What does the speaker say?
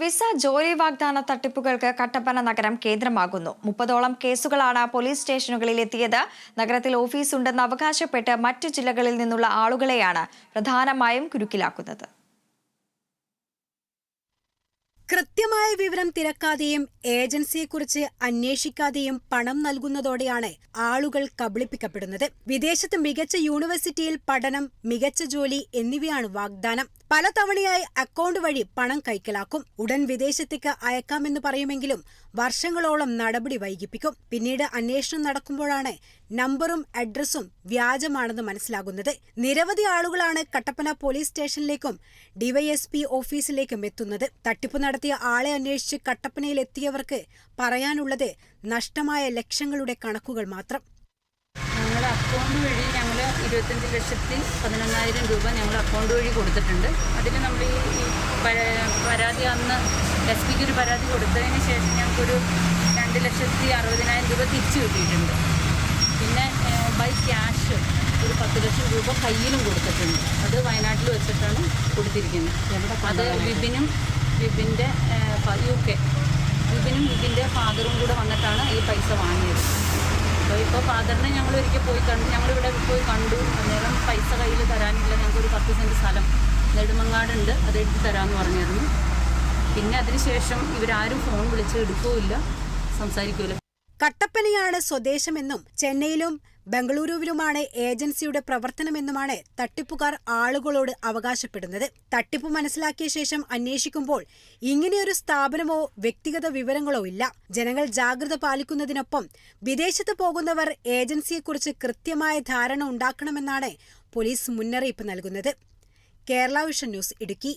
Visa ജോലി വാഗ്ദാന തട്ടിപ്പുകൾക്ക് കട്ടപ്പന നഗരം കേന്ദ്രമാകുന്നു. മുപ്പതോളം കേസുകളാണ് പോലീസ് സ്റ്റേഷനുകളിൽ എത്തിയത്. നഗരത്തിൽ ഓഫീസുണ്ടെന്ന് അവകാശപ്പെട്ട് മറ്റ് ജില്ലകളിൽ നിന്നുള്ള ആളുകളെയാണ് പ്രധാനമായും കുരുക്കിലാക്കുന്നത്. കൃത്യമായ വിവരം തിരക്കാതെയും ഏജൻസിയെക്കുറിച്ച് അന്വേഷിക്കാതെയും പണം നൽകുന്നതോടെയാണ് ആളുകൾ കബളിപ്പിക്കപ്പെടുന്നത്. വിദേശത്ത് മികച്ച യൂണിവേഴ്സിറ്റിയിൽ പഠനം മികച്ച ജോലി എന്നിവയാണ് വാഗ്ദാനം. പലതവണയായി അക്കൗണ്ട് വഴി പണം കൈക്കലാക്കും. ഉടൻ വിദേശത്തേക്ക് അയക്കാമെന്ന് പറയുമെങ്കിലും വർഷങ്ങളോളം നടപടി വൈകിപ്പിക്കും. പിന്നീട് അന്വേഷണം നടക്കുമ്പോഴാണ് നമ്പറും അഡ്രസ്സും വ്യാജമാണെന്ന് മനസ്സിലാകുന്നത്. നിരവധി ആളുകളാണ് കട്ടപ്പന പോലീസ് സ്റ്റേഷനിലേക്കും ഡിവൈഎസ്പി ഓഫീസിലേക്കും എത്തുന്നത്. തട്ടിപ്പ് നടത്തിയ ആളെ അന്വേഷിച്ച് കട്ടപ്പനയിൽ എത്തിയവർക്ക് പറയാനുള്ളത് നഷ്ടമായ ലക്ഷങ്ങളുടെ കണക്കുകൾ മാത്രം. അക്കൗണ്ട് വഴി ഇരുപത്തഞ്ച് ലക്ഷത്തി പതിനൊന്നായിരം രൂപ ഞങ്ങൾ അക്കൗണ്ട് വഴി കൊടുത്തിട്ടുണ്ട്. അതിൽ നമ്മൾ ഈ ഈ പര- പരാതി അന്ന് എസ് പിക്ക് ഒരു പരാതി കൊടുത്തതിന് ശേഷം ഞങ്ങൾക്കൊരു രണ്ട് ലക്ഷത്തി അറുപതിനായിരം രൂപ തിരിച്ചു കിട്ടിയിട്ടുണ്ട്. പിന്നെ ബൈ ക്യാഷ് ഒരു പത്ത് ലക്ഷം രൂപ കയ്യിലും കൊടുത്തിട്ടുണ്ട്. അത് വയനാട്ടിൽ വെച്ചിട്ടാണ് കൊടുത്തിരിക്കുന്നത്. അത് വിപിനും വിപിന്റെ യു കെ. വിപിനും വിപിന്റെ ഫാദറും കൂടെ വന്നിട്ടാണ് ഈ പൈസ വാങ്ങിയത്. അപ്പോൾ ഇപ്പോൾ ഫാദറിനെ ഞങ്ങൾ ഒരിക്കൽ പോയി കണ്ടു ഞങ്ങളിവിടെ പോയി കണ്ടു. അന്നേരം പൈസ കയ്യിൽ തരാനില്ല. ഞങ്ങൾക്ക് ഒരു പത്ത് സെന്റ് സ്ഥലം നെടുമങ്ങാടുണ്ട്. അത് എടുത്ത് തരാമെന്ന് പറഞ്ഞിരുന്നു. പിന്നെ അതിനുശേഷം ഇവരാരും ഫോൺ വിളിച്ച് എടുക്കുകയില്ല സംസാരിക്കുകയില്ല കട്ടപ്പനയാണ് സ്വദേശമെന്നും ചെന്നൈയിലും ബംഗളൂരുവിലുമാണ് ഏജൻസിയുടെ പ്രവർത്തനമെന്നുമാണ് തട്ടിപ്പുകാർ ആളുകളോട് അവകാശപ്പെടുന്നത്. തട്ടിപ്പ് മനസ്സിലാക്കിയ ശേഷം അന്വേഷിക്കുമ്പോൾ ഇങ്ങനെയൊരു സ്ഥാപനമോ വ്യക്തിഗത വിവരങ്ങളോ ഇല്ല. ജനങ്ങൾ ജാഗ്രത പാലിക്കുന്നതിനൊപ്പം വിദേശത്ത് പോകുന്നവർ ഏജൻസിയെക്കുറിച്ച് കൃത്യമായ ധാരണ ഉണ്ടാക്കണമെന്നാണ് പോലീസ് മുന്നറിയിപ്പ് നൽകുന്നത്. Kerala vision news Idukki.